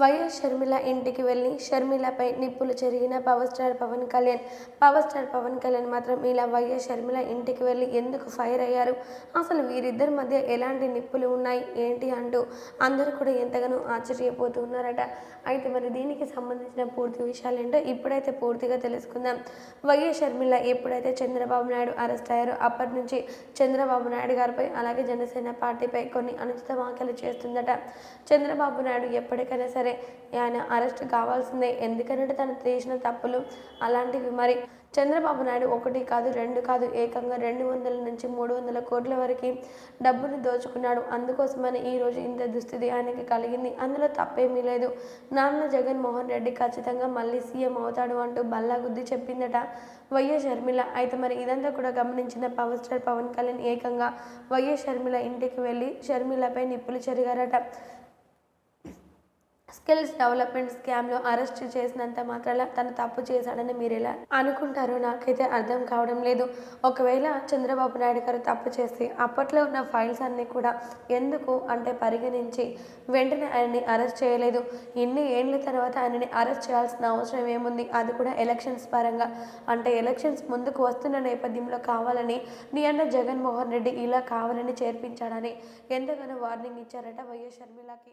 YS Sharmila ఇంటికి వెళ్ళి షర్మిలపై నిప్పులు చెరిగిన power star Pawan Kalyan. Power star Pawan Kalyan మాత్రం ఇలా వైఎస్ షర్మిల ఇంటికి వెళ్ళి ఎందుకు ఫైర్ అయ్యారు? అసలు వీరిద్దరి మధ్య ఎలాంటి నిప్పులు ఉన్నాయి? ఏంటి అంటూ అందరూ కూడా ఎంతగానో ఆశ్చర్యపోతున్నారట. అయితే మరి దీనికి సంబంధించిన పూర్తి విషయాలు ఏంటో ఇప్పుడైతే పూర్తిగా తెలుసుకుందాం. వైఎస్ షర్మిల ఎప్పుడైతే చంద్రబాబు నాయుడు అరెస్ట్ అయ్యారో అప్పటి నుంచి చంద్రబాబు నాయుడు గారిపై అలాగే జనసేన పార్టీపై కొన్ని అనుచిత వ్యాఖ్యలు చేస్తుందట. చంద్రబాబు నాయుడు ఎప్పటికైనా సరే ఆయన అరెస్ట్ కావాల్సిందే. ఎందుకంటే తను చేసిన తప్పులు అలాంటివి మరి చంద్రబాబు నాయుడు ఒకటి కాదు రెండు కాదు ఏకంగా రెండు వందల నుంచి మూడు వందల కోట్ల వరకు డబ్బును దోచుకున్నాడు. అందుకోసమని ఈరోజు ఇంత దుస్థితి ఆయనకి కలిగింది. అందులో తప్పేమీ లేదు. నాన్న జగన్మోహన్ రెడ్డి ఖచ్చితంగా మళ్ళీ సీఎం అవుతాడు అంటూ బల్లా గుద్ది చెప్పిందట వైఎస్ షర్మిల. అయితే మరి ఇదంతా కూడా గమనించిన పవర్ స్టార్ పవన్ కళ్యాణ్ ఏకంగా వైఎస్ షర్మిల ఇంటికి వెళ్ళి షర్మిలపై నిప్పులు చెరిగారట. స్కిల్స్ డెవలప్మెంట్ స్కామ్లో అరెస్ట్ చేసినంత మాత్రాన తను తప్పు చేశాడని మీరు ఎలా అనుకుంటారో నాకైతే అర్థం కావడం లేదు. ఒకవేళ చంద్రబాబు నాయుడు గారు తప్పు చేసి అప్పట్లో ఉన్న ఫైల్స్ అన్నీ కూడా ఎందుకు అంటే పరిగణించి వెంటనే ఆయనని అరెస్ట్ చేయలేదు. ఇన్ని ఏళ్ళ తర్వాత ఆయనని అరెస్ట్ చేయాల్సిన అవసరం ఏముంది? అది కూడా ఎలక్షన్స్ పరంగా. అంటే ఎలక్షన్స్ ముందుకు వస్తున్న నేపథ్యంలో కావాలని నీ అన్న జగన్మోహన్ రెడ్డి ఇలా కావాలని చేర్పించాడని ఎంతగానో వార్నింగ్ ఇచ్చారట వైఎస్ షర్మిలకి.